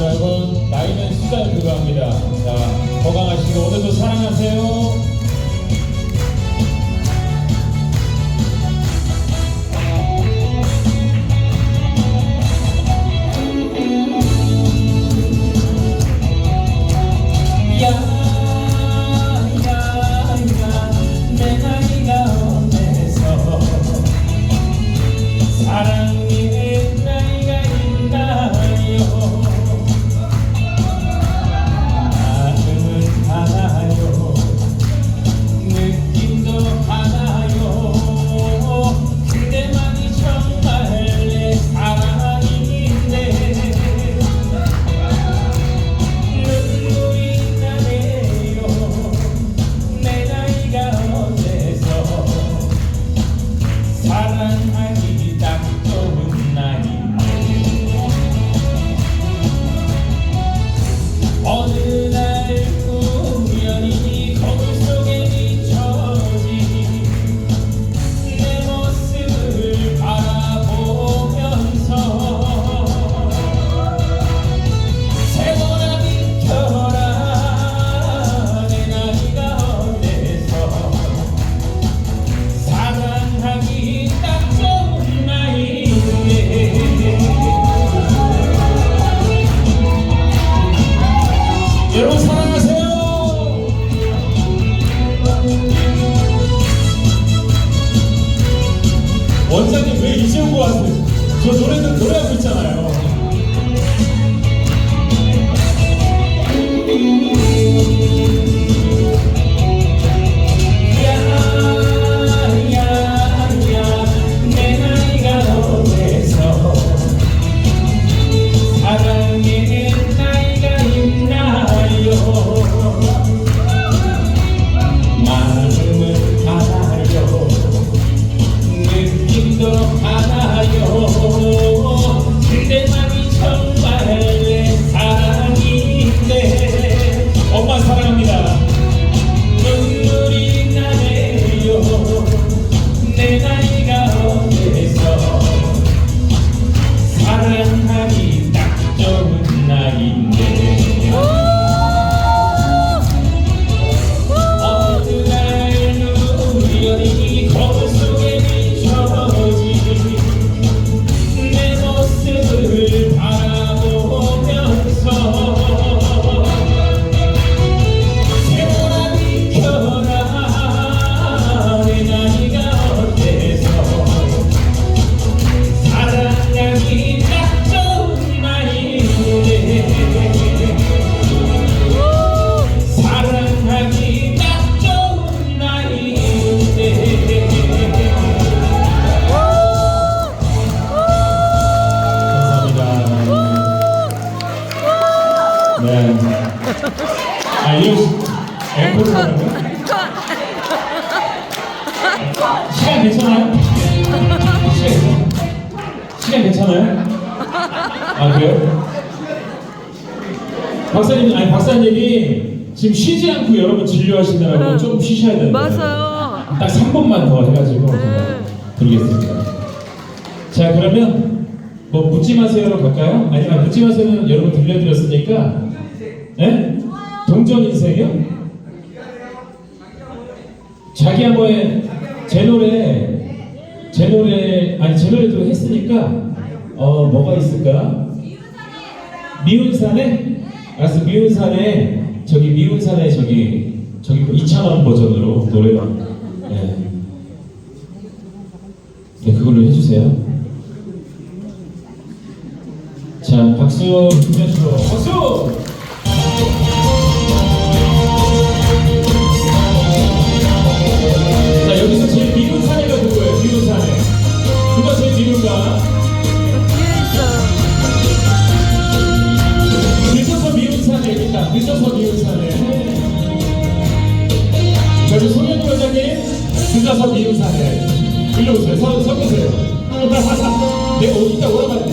여러분 나이는 수단 그거합니다. 자 건강하시고 오늘도 사랑하세 원장님 왜 이제 오고 왔어요? 저 노래도 노래하고 있잖아요 하나요 시간 괜찮아요? 시간 괜찮아요? 아 그래요? 박사님 아니 박사님이 지금 쉬지 않고 여러분 진료하시느라고 응. 좀 쉬셔야 되는데 맞아요. 딱 3분만 더 해가지고 네. 제가 드리겠습니다. 자 그러면 뭐 묻지 마세요로 갈까요? 아니면 묻지 마세요는 여러분 들려드렸으니까 네? 동전 인생이요? 자기 한 번에 제 노래 제 노래 아니 제 노래도 했으니까 어 뭐가 있을까? 미운 산에 알았어 미운 산에 저기 미운 산에 저기 저기 그 이찬원 버전으로 노래가 네. 네 그걸로 해주세요. 자 박수 김현수로 박수. 송현우 회장님 늦어서 미운 사내. 일로 오세요. 서, 서 계세요. 내가 오- 이따 오라고 할